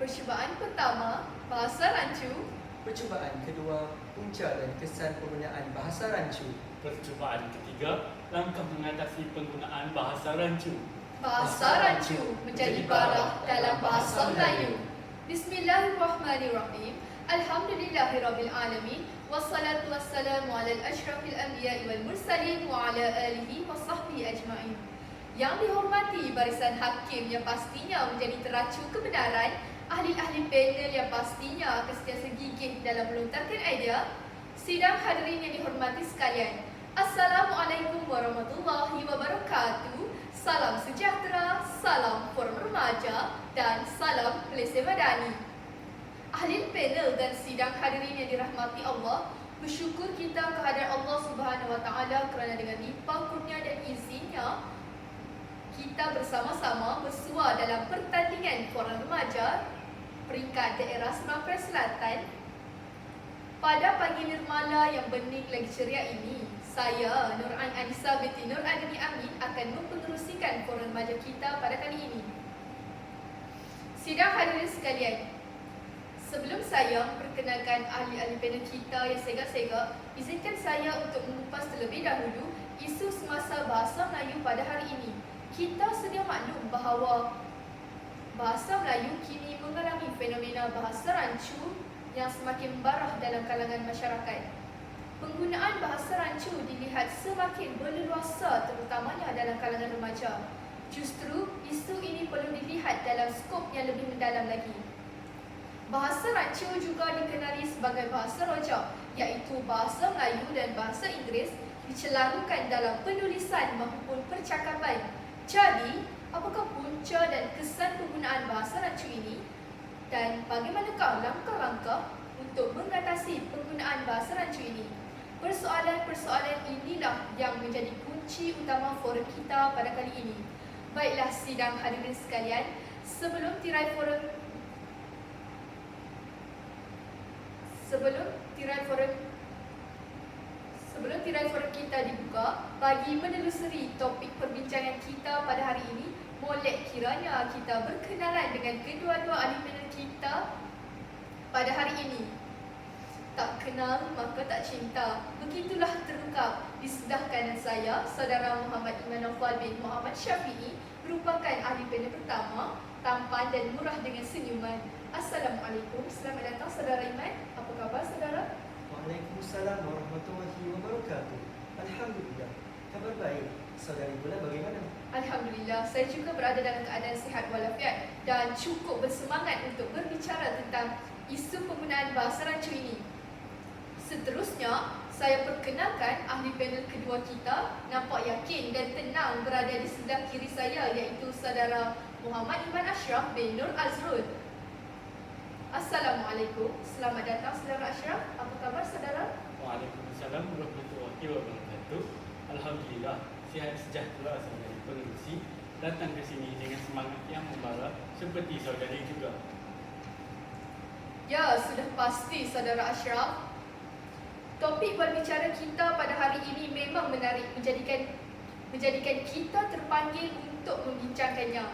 Percubaan pertama, Bahasa Rancu Percubaan kedua, punca dan kesan penggunaan bahasa rancu. Percubaan ketiga, langkah mengatasi penggunaan bahasa rancu. Bahasa Rancu menjadi barah dalam bahasa Melayu. Bismillahirrahmanirrahim. Alhamdulillahirrabbilalamin. Wassalatu wassalamu ala al-ashrafil anbiya wal mursalin wa ala alihi wa sahbihi ajma'in. Yang dihormati barisan hakim yang pastinya menjadi teracu kebenaran, ahli-ahli panel yang pastinya akan sentiasa gigih dalam melontarkan idea, sidang hadirin yang dihormati sekalian. Assalamualaikum warahmatullahi wabarakatuh. Salam sejahtera, salam forum remaja dan salam Malaysia Madani. Ahli panel dan sidang hadirin yang dirahmati Allah, bersyukur kita kehadrat Allah Subhanahu Wa Taala kerana dengan limpah kurnia dan izinnya kita bersama-sama bersua dalam pertandingan forum remaja peringkat daerah Sumatera Selatan pada pagi nirmala yang bening lagi ceria ini saya, Nur An Anissa binti Nur Adini Amin akan mempengerusikan forum remaja kita pada kali ini. Sidang hadirin sekalian, sebelum saya memperkenalkan ahli-ahli panel kita yang sega-sega, izinkan saya untuk mengupas terlebih dahulu isu semasa bahasa Melayu pada hari ini. Kita sedia maklum bahawa bahasa Melayu kini mengalami fenomena bahasa rancu yang semakin barah dalam kalangan masyarakat. Penggunaan bahasa rancu dilihat semakin berleluasa terutamanya dalam kalangan remaja. Justru, isu ini perlu dilihat dalam skop yang lebih mendalam lagi. Bahasa rancu juga dikenali sebagai bahasa rojak iaitu bahasa Melayu dan bahasa Inggeris dicelarukan dalam penulisan maupun percakapan. Jadi, apakah punca dan kesan penggunaan bahasa rancu ini? Dan bagaimanakah langkah-langkah untuk mengatasi penggunaan bahasa rancu ini? Persoalan-persoalan inilah yang menjadi kunci utama forum kita pada kali ini. Baiklah sidang hadirin sekalian, sebelum tirai forum sebelum tirai forum sebelum tirai forum kita dibuka, bagi menelusuri topik perbincangan kita pada hari ini, molek kiranya kita berkenalan dengan kedua-dua ahli panel kita pada hari ini. Tak kenal maka tak cinta. Begitulah terungkap di sebelah kanan saya, Saudara Muhammad Iman Nawfal bin Muhammad Syafi'i merupakan ahli panel pertama, tampan dan murah dengan senyuman. Assalamualaikum, selamat datang Saudara Iman. Apa khabar Saudara? Waalaikumsalam warahmatullahi wabarakatuh. Alhamdulillah. Kabar baik. Saudari pula bagaimana? Alhamdulillah, saya juga berada dalam keadaan sihat walafiat dan cukup bersemangat untuk berbicara tentang isu penggunaan bahasa rancu ini. Seterusnya, saya perkenalkan ahli panel kedua kita nampak yakin dan tenang berada di sebelah kiri saya iaitu saudara Muhammad Iman Ashraf bin Nur Azrul. Assalamualaikum. Selamat datang saudara Ashraf. Apa khabar saudara? Waalaikumsalam warahmatullahi wabarakatuh. Alhamdulillah, sihat sejahtera saudari pengerusi datang ke sini dengan semangat yang membara seperti saudari juga. Ya, sudah pasti saudara Ashraf. Topik berbicara kita pada hari ini memang menarik menjadikan menjadikan kita terpanggil untuk membincangkannya.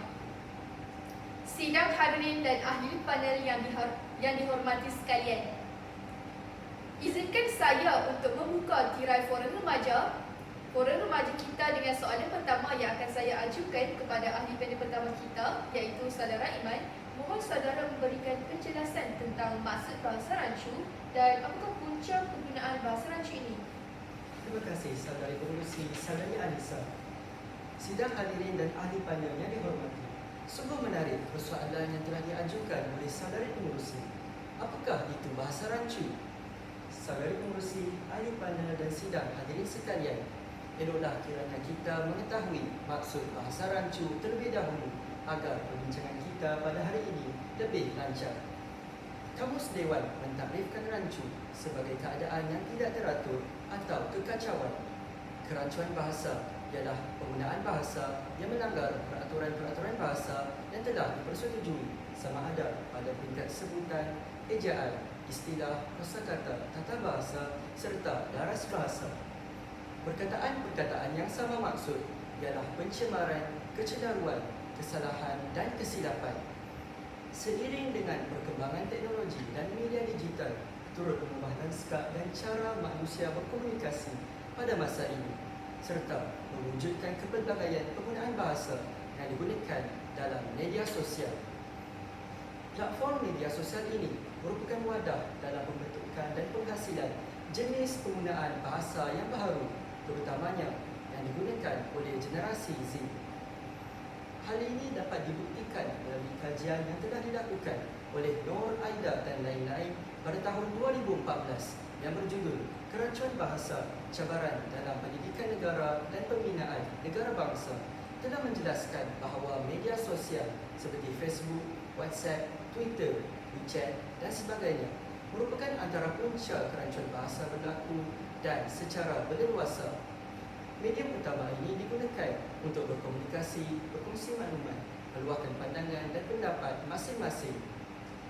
Sidang hadirin dan ahli panel yang dihor- yang dihormati sekalian. Izinkan saya untuk membuka tirai forum remaja forum remaja kita dengan soalan pertama yang akan saya ajukan kepada ahli panel pertama kita iaitu saudara Iman. Mohon saudara memberikan penjelasan tentang maksud bahasa rancu dan apakah punca penggunaan bahasa rancu ini. Terima kasih saudari pengurusi Saudari Alisa. Sidang hadirin dan ahli panel yang dihormati. Sungguh menarik persoalan yang telah diajukan oleh saudari pengurusi. Apakah itu bahasa rancu? Saudari pengurusi, ahli panel dan sidang hadirin sekalian, eloklah kiranya kita mengetahui maksud bahasa rancu terlebih dahulu agar perbincangan kita pada hari ini lebih lancar. Kamus Dewan mentakrifkan rancu sebagai keadaan yang tidak teratur atau kekacauan. Kerancuan bahasa ialah penggunaan bahasa yang melanggar peraturan-peraturan bahasa yang telah dipersetujui sama ada pada peringkat sebutan, ejaan, istilah, kosakata, tata bahasa serta daras bahasa. Perkataan-perkataan yang sama maksud ialah pencemaran, kecedaruan, kesalahan dan kesilapan. Seiring dengan perkembangan teknologi dan media digital turut mengubah lanskap dan cara manusia berkomunikasi pada masa ini serta mewujudkan kepelbagaian penggunaan bahasa yang digunakan dalam media sosial. Platform media sosial ini merupakan wadah dalam pembentukan dan penghasilan jenis penggunaan bahasa yang baharu terutamanya yang digunakan oleh generasi Z. Hal ini dapat dibuktikan melalui kajian yang telah dilakukan oleh Nur Aida dan lain-lain pada tahun 2014 yang berjudul Keracuan Bahasa Cabaran dalam Pendidikan Negara dan Pembinaan Negara Bangsa telah menjelaskan bahawa media sosial seperti Facebook, WhatsApp, Twitter, WeChat dan sebagainya merupakan antara punca kerancuan bahasa berlaku dan secara berleluasa Medium utama ini digunakan untuk berkomunikasi, berkongsi maklumat, meluahkan pandangan dan pendapat masing-masing.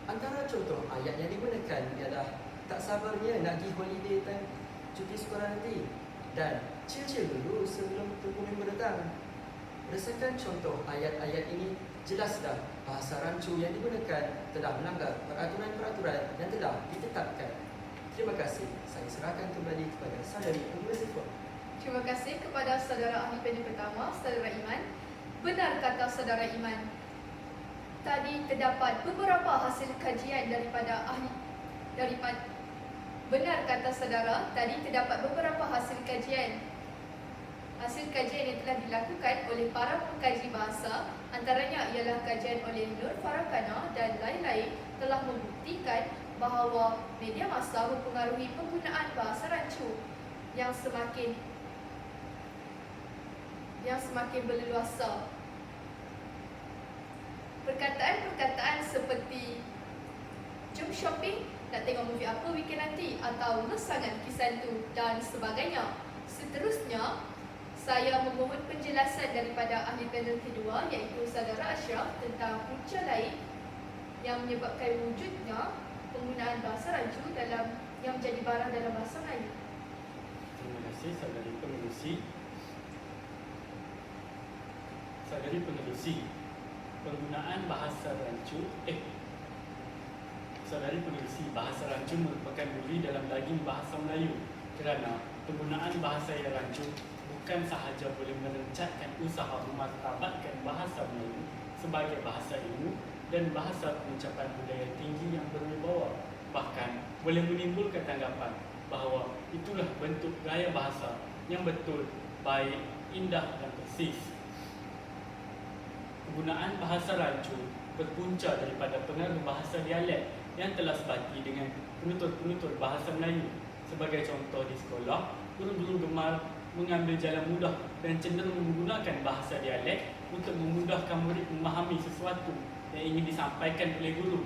Antara contoh ayat yang digunakan ialah tak sabarnya nak pergi holiday time cuti sekolah nanti dan cil-cil dulu sebelum tunggu minggu datang. Berdasarkan contoh ayat-ayat ini, jelaslah bahasa rancu yang digunakan telah melanggar peraturan-peraturan yang telah ditetapkan. Terima kasih. Saya serahkan kembali kepada saudari Umar Zifur. Terima kasih kepada saudara ahli panel pertama, saudara Iman. Benar kata saudara Iman. Tadi terdapat beberapa hasil kajian daripada ahli daripada Benar kata saudara, tadi terdapat beberapa hasil kajian Hasil kajian yang telah dilakukan oleh para pengkaji bahasa Antaranya ialah kajian oleh Nur Farakana dan lain-lain Telah membuktikan bahawa media masa mempengaruhi penggunaan bahasa rancu Yang semakin yang semakin berleluasa. Perkataan-perkataan seperti jom shopping, nak tengok movie apa weekend nanti atau sangat kisah tu dan sebagainya. Seterusnya, saya memohon penjelasan daripada ahli panel kedua iaitu saudara Ashraf tentang punca lain yang menyebabkan wujudnya penggunaan bahasa rancu dalam yang menjadi barang dalam bahasa Melayu. Terima kasih saudari pengerusi. Saudari pengerusi, penggunaan bahasa rancu eh Saudari pengerusi, bahasa rancu merupakan duri dalam daging bahasa Melayu kerana penggunaan bahasa yang rancu bukan sahaja boleh merencatkan usaha memartabatkan bahasa Melayu sebagai bahasa ilmu dan bahasa pengucapan budaya tinggi yang berwibawa bahkan boleh menimbulkan tanggapan bahawa itulah bentuk gaya bahasa yang betul, baik, indah dan persis. Penggunaan bahasa rancu berpunca daripada pengaruh bahasa dialek yang telah sebati dengan penutur-penutur bahasa Melayu. Sebagai contoh di sekolah, guru-guru gemar mengambil jalan mudah dan cenderung menggunakan bahasa dialek untuk memudahkan murid memahami sesuatu yang ingin disampaikan oleh guru.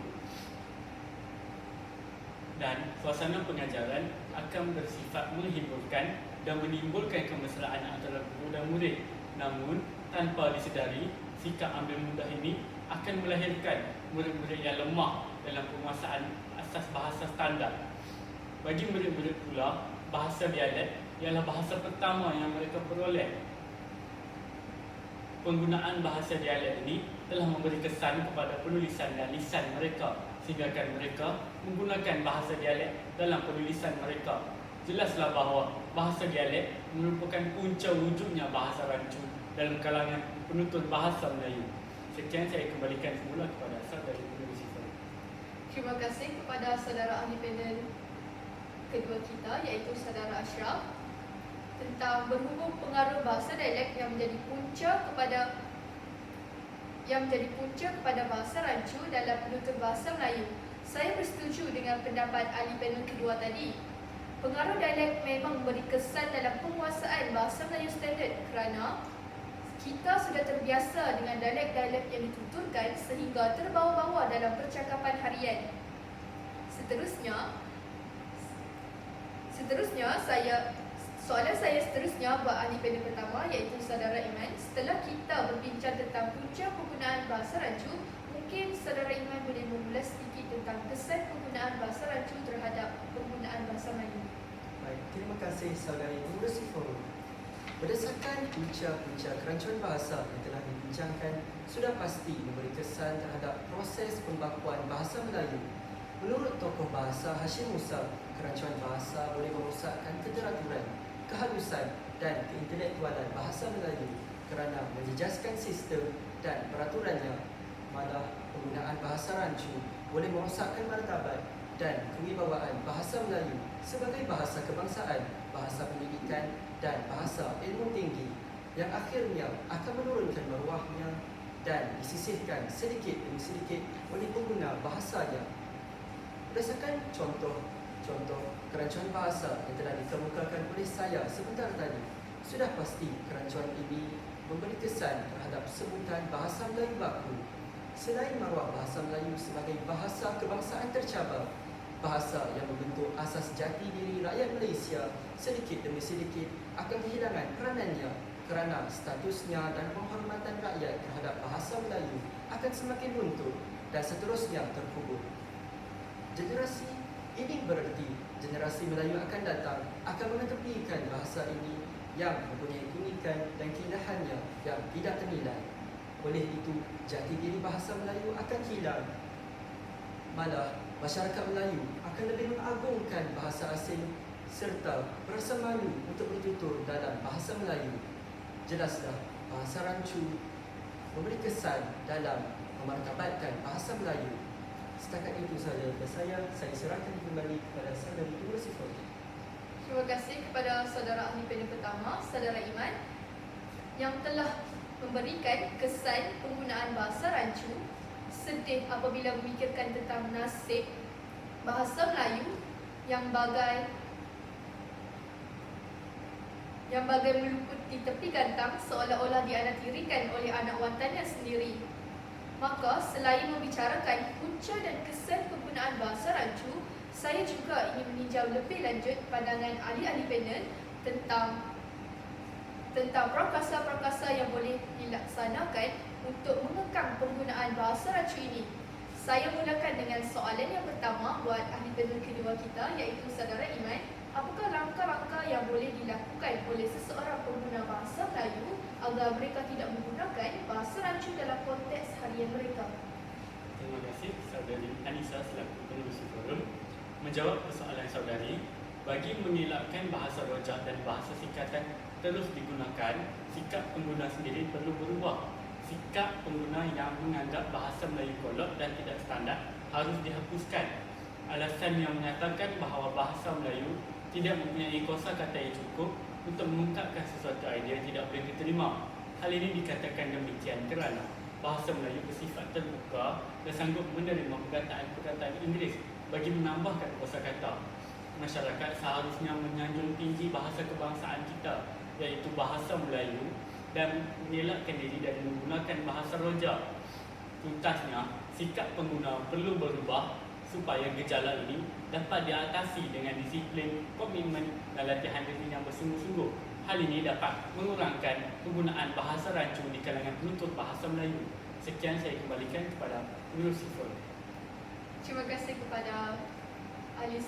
Dan suasana pengajaran akan bersifat menghiburkan dan menimbulkan kemesraan antara guru dan murid. Namun, tanpa disedari, sikap ambil mudah ini akan melahirkan murid-murid yang lemah dalam penguasaan asas bahasa standar. Bagi murid-murid pula, bahasa dialek ialah bahasa pertama yang mereka peroleh. Penggunaan bahasa dialek ini telah memberi kesan kepada penulisan dan lisan mereka sehinggakan mereka menggunakan bahasa dialek dalam penulisan mereka. Jelaslah bahawa bahasa dialek merupakan punca wujudnya bahasa rancu dalam kalangan penutur bahasa Melayu. Sekian saya kembalikan semula kepada saudara penulis itu. Terima kasih kepada saudara ahli panel kedua kita iaitu saudara Ashraf tentang berhubung pengaruh bahasa dialek yang menjadi punca kepada yang menjadi punca kepada bahasa rancu dalam penutur bahasa Melayu. Saya bersetuju dengan pendapat ahli panel kedua tadi. Pengaruh dialek memang memberi kesan dalam penguasaan bahasa Melayu standard kerana kita sudah terbiasa dengan dialek-dialek yang dituturkan sehingga terbawa-bawa dalam percakapan harian. Seterusnya, seterusnya saya soalan saya seterusnya buat ahli panel pertama iaitu saudara Iman. Setelah kita berbincang tentang punca penggunaan bahasa rancu, mungkin saudara Iman boleh mengulas sedikit tentang kesan penggunaan bahasa rancu terhadap penggunaan bahasa Melayu. Baik, terima kasih saudari Nur Forum. Berdasarkan punca-punca kerancuan bahasa yang telah dibincangkan, sudah pasti memberi kesan terhadap proses kemampuan bahasa Melayu. Menurut tokoh bahasa Hashim Musa, kerancuan bahasa boleh merosakkan keteraturan, kehalusan dan keintelektualan bahasa Melayu kerana menjejaskan sistem dan peraturannya. Malah penggunaan bahasa rancu boleh merosakkan martabat dan kewibawaan bahasa Melayu sebagai bahasa kebangsaan, bahasa pendidikan dan bahasa ilmu tinggi yang akhirnya akan menurunkan maruahnya dan disisihkan sedikit demi sedikit oleh pengguna bahasanya. Berdasarkan contoh-contoh kerancuan bahasa yang telah dikemukakan oleh saya sebentar tadi, sudah pasti kerancuan ini memberi kesan terhadap sebutan bahasa Melayu baku. Selain maruah bahasa Melayu sebagai bahasa kebangsaan tercabar, bahasa yang membentuk asas jati diri rakyat Malaysia sedikit demi sedikit akan kehilangan peranannya kerana statusnya dan penghormatan rakyat terhadap bahasa Melayu akan semakin luntur dan seterusnya terkubur. Generasi ini bererti generasi Melayu akan datang akan mengetepikan bahasa ini yang mempunyai keunikan dan keindahannya yang tidak ternilai. Oleh itu, jati diri bahasa Melayu akan hilang. Malah, masyarakat Melayu akan lebih mengagungkan bahasa asing serta berasa malu untuk bertutur dalam bahasa Melayu. Jelaslah, bahasa rancu memberi kesan dalam memartabatkan bahasa Melayu. Setakat itu daripada saya. Saya serahkan kembali kepada saudari Ibu Sifat. Terima kasih kepada saudara ahli panel pertama, saudara Iman yang telah memberikan kesan penggunaan bahasa rancu sedih apabila memikirkan tentang nasib bahasa Melayu yang bagai yang bagai meluput di tepi gantang seolah-olah dianaktirikan oleh anak wantannya sendiri. Maka selain membicarakan punca dan kesan penggunaan bahasa rancu, saya juga ingin meninjau lebih lanjut pandangan ahli-ahli panel tentang tentang prakasa-prakasa yang boleh dilaksanakan untuk mengekang penggunaan bahasa rancu ini. Saya mulakan dengan soalan yang pertama buat ahli panel kedua kita iaitu saudara Iman. Apakah langkah-langkah yang boleh dilakukan oleh seseorang pengguna bahasa Melayu agar mereka tidak menggunakan bahasa rancu dalam konteks harian mereka? Terima kasih saudari Anissa selaku pengurusi forum. Menjawab persoalan saudari, bagi mengelakkan bahasa rojak dan bahasa singkatan terus digunakan, sikap pengguna sendiri perlu berubah. Sikap pengguna yang menganggap bahasa Melayu kolot dan tidak standar harus dihapuskan. Alasan yang menyatakan bahawa bahasa Melayu tidak mempunyai kosa kata yang cukup untuk mengungkapkan sesuatu idea yang tidak boleh diterima. Hal ini dikatakan demikian kerana bahasa Melayu bersifat terbuka dan sanggup menerima perkataan-perkataan Inggeris bagi menambahkan kosa kata. Masyarakat seharusnya menyanjung tinggi bahasa kebangsaan kita iaitu bahasa Melayu dan mengelakkan diri dari menggunakan bahasa rojak. Tuntasnya, sikap pengguna perlu berubah supaya gejala ini dapat diatasi dengan disiplin, komitmen dan latihan diri yang bersungguh-sungguh. Hal ini dapat mengurangkan penggunaan bahasa rancu di kalangan penutur bahasa Melayu. Sekian saya kembalikan kepada forum. Terima kasih kepada ahli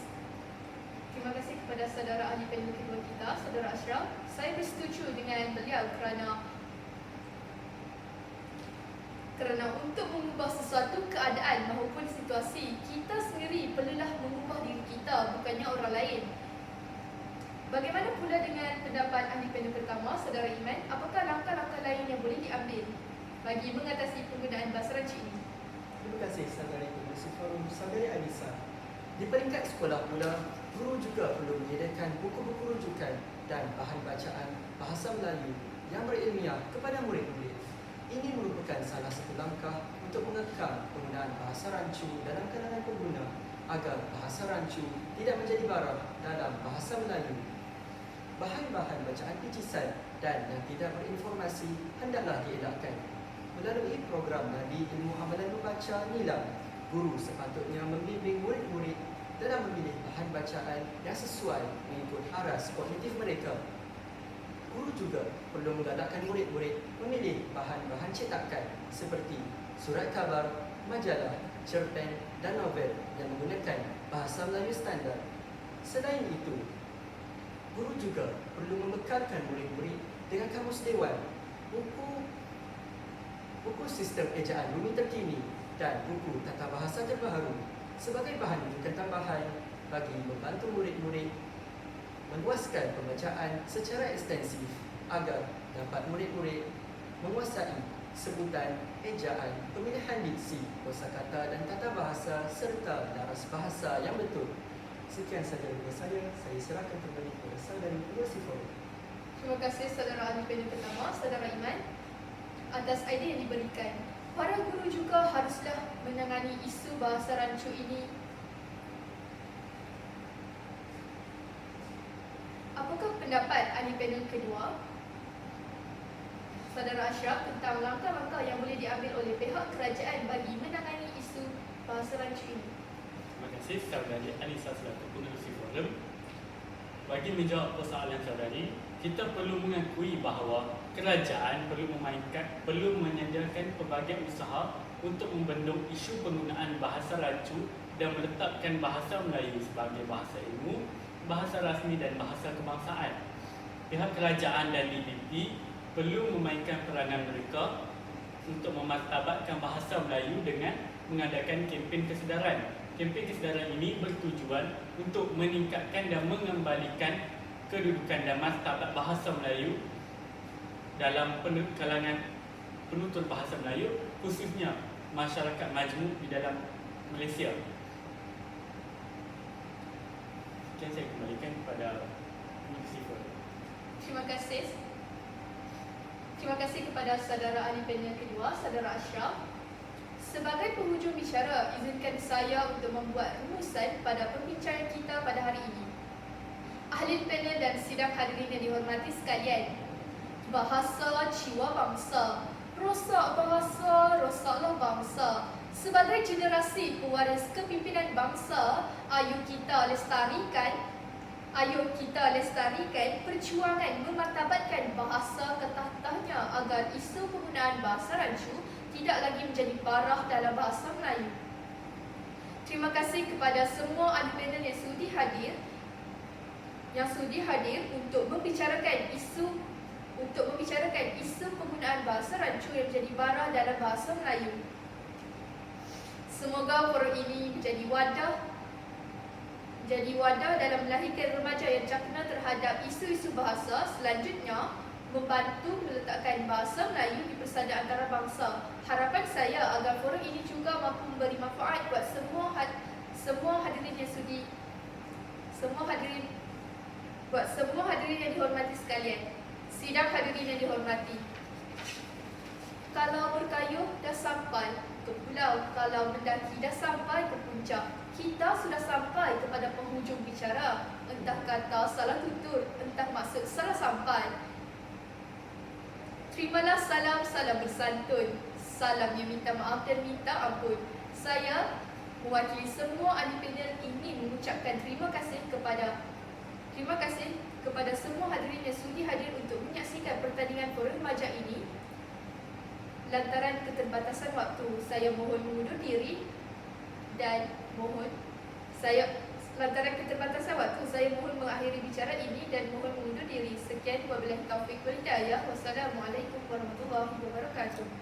Terima kasih kepada saudara ahli kedua kita, saudara Ashraf. Saya bersetuju dengan beliau kerana kerana untuk mengubah sesuatu keadaan maupun situasi, kita sendiri perlulah mengubah diri kita, bukannya orang lain. Bagaimana pula dengan pendapat ahli panel pertama, saudara Iman? Apakah langkah-langkah lain yang boleh diambil bagi mengatasi penggunaan bahasa rancu ini? Terima kasih saudari Pengurusi Forum Saudari Alisa. Di peringkat sekolah pula, guru juga perlu menyediakan buku-buku rujukan dan bahan bacaan bahasa Melayu yang berilmiah kepada murid-murid. Ini merupakan salah satu langkah untuk mengekang penggunaan bahasa rancu dalam kalangan pengguna agar bahasa rancu tidak menjadi barang dalam bahasa Melayu. Bahan-bahan bacaan picisan dan yang tidak berinformasi hendaklah dielakkan. Melalui program Nadi Ilmu Amalan Membaca NILAM, guru sepatutnya membimbing murid-murid dalam memilih bahan bacaan yang sesuai mengikut aras kognitif mereka. Guru juga perlu menggalakkan murid-murid memilih bahan-bahan cetakan seperti surat khabar, majalah, cerpen dan novel yang menggunakan bahasa Melayu standard. Selain itu, guru juga perlu membekalkan murid-murid dengan kamus dewan, buku buku sistem ejaan bumi terkini dan buku tata bahasa terbaru sebagai bahan rujukan tambahan bagi membantu murid-murid meluaskan pembacaan secara ekstensif agar dapat murid-murid menguasai sebutan, ejaan, pemilihan diksi, kosakata dan tata bahasa serta laras bahasa yang betul. Sekian sahaja dari saya. Saya serahkan kembali kepada pengurusi forum. Terima kasih saudara ahli panel pertama, saudara Iman atas idea yang diberikan. Para guru juga haruslah menangani isu bahasa rancu ini. Apakah pendapat ahli panel kedua? Saudara Ashraf tentang langkah-langkah yang boleh diambil oleh pihak kerajaan bagi menangani isu bahasa rancu ini. Terima kasih saudari Anissa selaku pengerusi forum. Bagi menjawab persoalan saudari, kita perlu mengakui bahawa kerajaan perlu memainkan perlu menyediakan pelbagai usaha untuk membendung isu penggunaan bahasa rancu dan meletakkan bahasa Melayu sebagai bahasa ilmu, bahasa rasmi dan bahasa kebangsaan. Pihak kerajaan dan DBP perlu memainkan peranan mereka untuk memartabatkan bahasa Melayu dengan mengadakan kempen kesedaran. Kempen kesedaran ini bertujuan untuk meningkatkan dan mengembalikan kedudukan dan martabat bahasa Melayu dalam kalangan penutur bahasa Melayu khususnya masyarakat majmuk di dalam Malaysia. Sekian saya kembalikan kepada Forum. Terima kasih. Terima kasih kepada saudara ahli panel kedua, saudara Ashraf. Sebagai penghujung bicara, izinkan saya untuk membuat rumusan pada pembincangan kita pada hari ini. Ahli panel dan sidang hadirin yang dihormati sekalian. Bahasa jiwa bangsa. Rosak bahasa, rosaklah bangsa. Sebagai generasi pewaris kepimpinan bangsa, ayo kita lestarikan Ayo kita lestarikan perjuangan memartabatkan bahasa ketahtahnya agar isu penggunaan bahasa rancu tidak lagi menjadi parah dalam bahasa Melayu. Terima kasih kepada semua ahli panel yang sudi hadir yang sudi hadir untuk membicarakan isu untuk membicarakan isu penggunaan bahasa rancu yang menjadi parah dalam bahasa Melayu. Semoga forum ini menjadi wadah jadi wadah dalam melahirkan remaja yang cakna terhadap isu-isu bahasa selanjutnya membantu meletakkan bahasa Melayu di persada antarabangsa. Harapan saya agar forum ini juga mampu memberi manfaat buat semua had, semua hadirin yang sudi semua hadirin buat semua hadirin yang dihormati sekalian. Sidang hadirin yang dihormati. Kalau berkayuh dah sampai ke pulau, kalau mendaki dah sampai ke puncak, kita sudah sampai kepada penghujung bicara. Entah kata salah tutur, entah maksud salah sampai. Terimalah salam, salam bersantun. Salam yang minta maaf dan minta ampun. Saya mewakili semua ahli panel ini mengucapkan terima kasih kepada terima kasih kepada semua hadirin yang sudi hadir untuk menyaksikan pertandingan forum remaja ini. Lantaran keterbatasan waktu, saya mohon mengundur diri dan mohon saya lantaran keterbatasan waktu saya mohon mengakhiri bicara ini dan mohon mengundur diri. Sekian wabillahi taufik wal hidayah. Wassalamualaikum warahmatullahi wabarakatuh